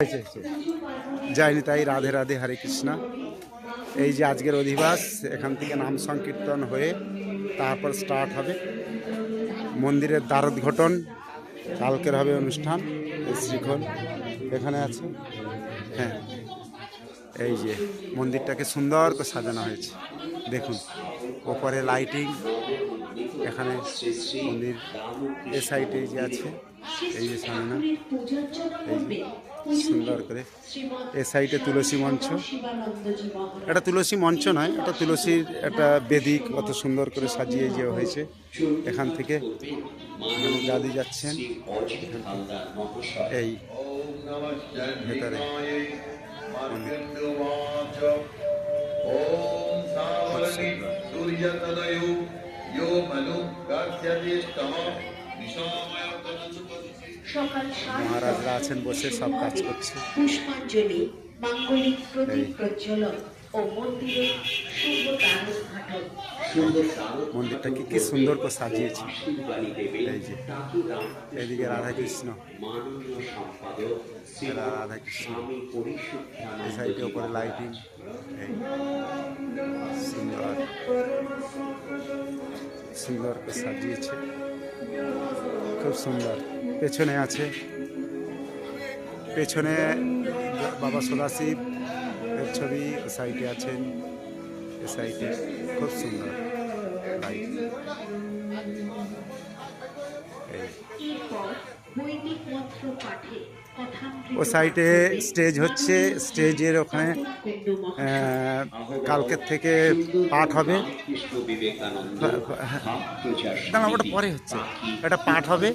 হয়েছে। তাই রাধে রাধে হরে কৃষ্ণা। এই যে আজকের অধিবাস, এখান থেকে নাম সংকীর্তন হয়ে তারপর স্টার্ট হবে মন্দিরের দ্বারোদ্ঘটন, কালকের হবে অনুষ্ঠান শ্রীখোল। এখানে আছে? হ্যাঁ। এই যে মন্দিরটাকে সুন্দর করে সাজানো হয়েছে। দেখুন, ওপরে লাইটিং এখানে মন্দির এ সাইডে যে আছে, এই যে সামনে, এই সুন্দর করে। এ সাইডে তুলসী মঞ্চ। এটা তুলসী মঞ্চ নয়, এটা তুলসীর একটা বেদিক কত সুন্দর করে সাজিয়ে যে হয়েছে। এখান থেকে দাদি যাচ্ছেন। এই ভেতরে মন্দির। ইয়ো মহারাজরা আছেন বসে সব কাজ করছে। পুষ্পাঞ্জলি মাঙ্গলিক প্রদীপ প্রজ্বলন ও মন্দিরে মন্দিরটাকে কি সুন্দর করে সাজিয়েছে। এদিকে রাধা কৃষ্ণ রাধা কৃষ্ণ লাইটিং সুন্দর করে সাজিয়েছে। খুব সুন্দর। পেছনে আছে। পেছনে বাবা সদাশিব এর ছবি সাইডে আছেন। এ সাইডে খুব সুন্দর। ও সাইডে স্টেজ হচ্ছে স্টেজের ওখানে কালকের থেকে পাঠ হবে। ওটা পরে হচ্ছে। এটা পাঠ হবে।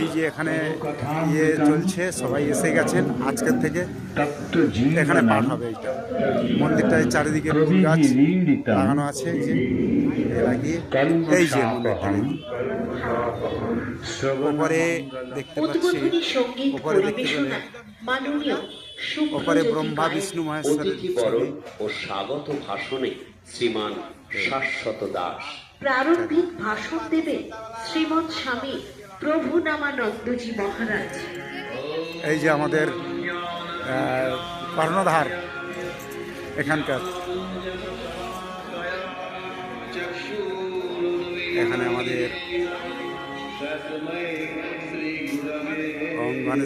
এই যে এখানে ইয়ে চলছে সবাই এসে গেছেন আজকের থেকে। এখানে পাঠ হবে এইটা। মন্দিরটায় চারিদিকে ফুল গাছ লাগানো আছে যে লাগিয়ে এই যে মন্দিরটা। ওপরে দেখতে পাচ্ছি উদ্বোধনী সংগীত দেখতে পরিবেশনা মাননীয় ওপরে ব্রহ্মা বিষ্ণু মহেশ্বরের বরণ ও স্বাগত ভাষণে শ্রীমান শাশ্বত দাস। প্রারম্ভিক ভাষণ দেবেন শ্রীমৎ স্বামী প্রভু নামানন্দজি মহারাজ। এই যে আমাদের আহ, কর্ণধার এখানকার। এখানে আমাদের নম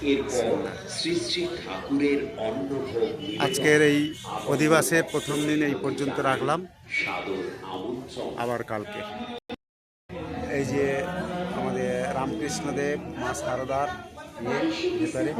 নিবেদন, আজকের এই অধিবাসে প্রথম দিন এই পর্যন্ত রাখলাম। আবার কালকে। এই যে আমাদের রামকৃষ্ণদেব মা সারদার ভেতরে।